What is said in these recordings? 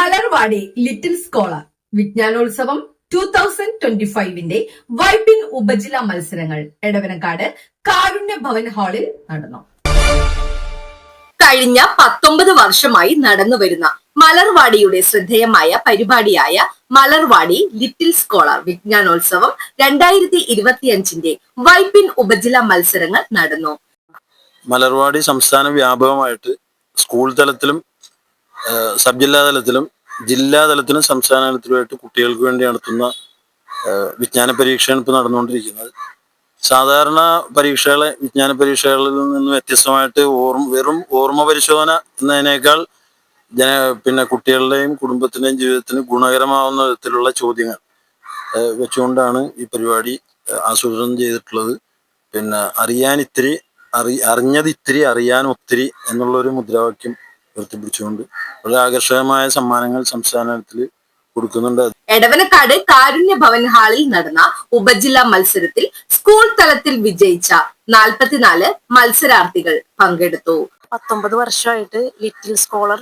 Malarvadi little scholar വിജ്ഞാനോത്സവം two thousand twenty ഫൈവിന്റെ വൈപ്പിൻ ഉപജില്ലാ മത്സരങ്ങൾ എടവനക്കാട് കാരുണ്യ ഭവൻ ഹാളിൽ നടന്നു. കഴിഞ്ഞ പത്തൊമ്പത് വർഷമായി നടന്നുവരുന്ന മലർവാടിയുടെ ശ്രദ്ധേയമായ പരിപാടിയായ മലർവാടി ലിറ്റിൽ സ്കോളർ വിജ്ഞാനോത്സവം രണ്ടായിരത്തി ഇരുപത്തിയഞ്ചിന്റെ വൈപ്പിൻ ഉപജില്ലാ മത്സരങ്ങൾ നടന്നു. മലർവാടി സംസ്ഥാന വ്യാപകമായിട്ട് സ്കൂൾ തലത്തിലും സബ് ജില്ലാ തലത്തിലും ജില്ലാ തലത്തിലും സംസ്ഥാന തലത്തിലുമായിട്ട് കുട്ടികൾക്ക് വേണ്ടി നടത്തുന്ന വിജ്ഞാന പരീക്ഷയാണ് ഇപ്പോൾ നടന്നുകൊണ്ടിരിക്കുന്നത്. സാധാരണ പരീക്ഷകളെ വിജ്ഞാന പരീക്ഷകളിൽ നിന്ന് വ്യത്യസ്തമായിട്ട് ഓർമ്മ വെറും ഓർമ്മ പരിശോധന എന്നതിനേക്കാൾ ജന പിന്നെ കുട്ടികളുടെയും കുടുംബത്തിന്റെയും ജീവിതത്തിന് ഗുണകരമാവുന്ന വിധത്തിലുള്ള ചോദ്യങ്ങൾ വെച്ചുകൊണ്ടാണ് ഈ പരിപാടി ആസൂത്രണം ചെയ്തിട്ടുള്ളത്. പിന്നെ അറിയാൻ ഇത്തിരി അറി അറിഞ്ഞത് ഇത്തിരി അറിയാൻ ഒത്തിരി എന്നുള്ള ഒരു മുദ്രാവാക്യം ഉയർത്തിപ്പിടിച്ചുകൊണ്ട് വളരെ ആകർഷകമായ സമ്മാനങ്ങൾ സംസ്ഥാനത്തിൽ കൊടുക്കുന്നുണ്ട്. എടവനക്കാട് കാരുണ്യ ഭവൻ ഹാളിൽ നടന്ന ഉപജില്ലാ മത്സരത്തിൽ സ്കൂൾ തലത്തിൽ വിജയിച്ച നാൽപ്പത്തിനാല് മത്സരാർത്ഥികൾ പങ്കെടുത്തു. പത്തൊമ്പത് വർഷമായിട്ട് ലിറ്റിൽ സ്കോളർ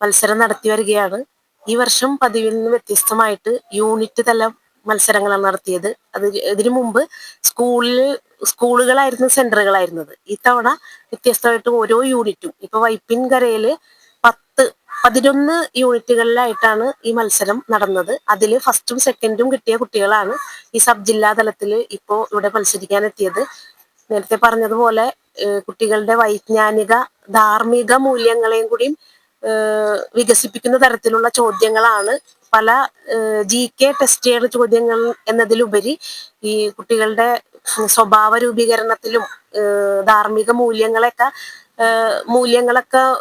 മത്സരം നടത്തി വരികയാണ്. ഈ വർഷം പതിവിൽ നിന്ന് വ്യത്യസ്തമായിട്ട് യൂണിറ്റ് തല മത്സരങ്ങളാണ് നടത്തിയത്. അത് ഇതിനു മുമ്പ് സ്കൂളിൽ സ്കൂളുകളായിരുന്നു സെന്ററുകളായിരുന്നത്. ഇത്തവണ വ്യത്യസ്തമായിട്ട് ഓരോ യൂണിറ്റും. ഇപ്പൊ വൈപ്പിൻ കരയിൽ പത്ത് പതിനൊന്ന് യൂണിറ്റുകളിലായിട്ടാണ് ഈ മത്സരം നടന്നത്. അതിൽ ഫസ്റ്റും സെക്കൻഡും കിട്ടിയ കുട്ടികളാണ് ഈ സബ് ജില്ലാ തലത്തിൽ ഇപ്പോൾ ഇവിടെ മത്സരിക്കാൻ എത്തിയത് നേരത്തെ പറഞ്ഞതുപോലെ കുട്ടികളുടെ വൈജ്ഞാനിക ധാർമ്മിക മൂല്യങ്ങളെയും കൂടിയും വികസിപ്പിക്കുന്ന തരത്തിലുള്ള ചോദ്യങ്ങളാണ് പല ജി കെ ടെസ്റ്റ് ചോദ്യങ്ങൾ എന്നതിലുപരി ഈ കുട്ടികളുടെ സ്വഭാവ രൂപീകരണത്തിലും ധാർമ്മിക മൂല്യങ്ങളൊക്കെ ഏഹ് മൂല്യങ്ങളൊക്കെ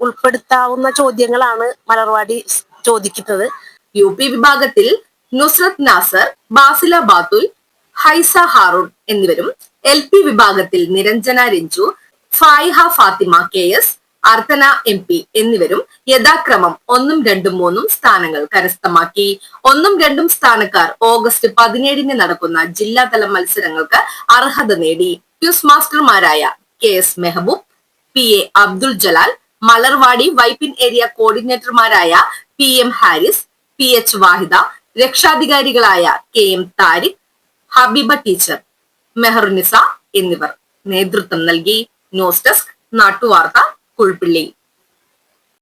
ഉൾപ്പെടുത്താവുന്ന ചോദ്യങ്ങളാണ് മലർവാടി ചോദിക്കുന്നത്. യു പി വിഭാഗത്തിൽ നുസ്രത് നാസർ ബാസില ബാത്തുൽ ഹൈസ ഹാറൂൺ എന്നിവരും എൽ പി വിഭാഗത്തിൽ Niranjana Ranju Faiha Fathima K S Arthana M P എന്നിവരും യഥാക്രമം ഒന്നും രണ്ടും മൂന്നും സ്ഥാനങ്ങൾ കരസ്ഥമാക്കി. ഒന്നും രണ്ടും സ്ഥാനക്കാർ ഓഗസ്റ്റ് പതിനേഴിന് നടക്കുന്ന ജില്ലാതല മത്സരങ്ങൾക്ക് അർഹത നേടി. Quiz മാസ്റ്റർമാരായ K S Mehaboob P A Abdul Jalal Malarvadi Vypin area കോർഡിനേറ്റർമാരായ P M Haris P H Vahida രക്ഷാധികാരികളായ K M Thariq Habeeba teacher Meharunisa എന്നിവർ നേതൃത്വം നൽകി. ന്യൂസ് ഡെസ്ക് നാട്ടുവാർത്ത could relate.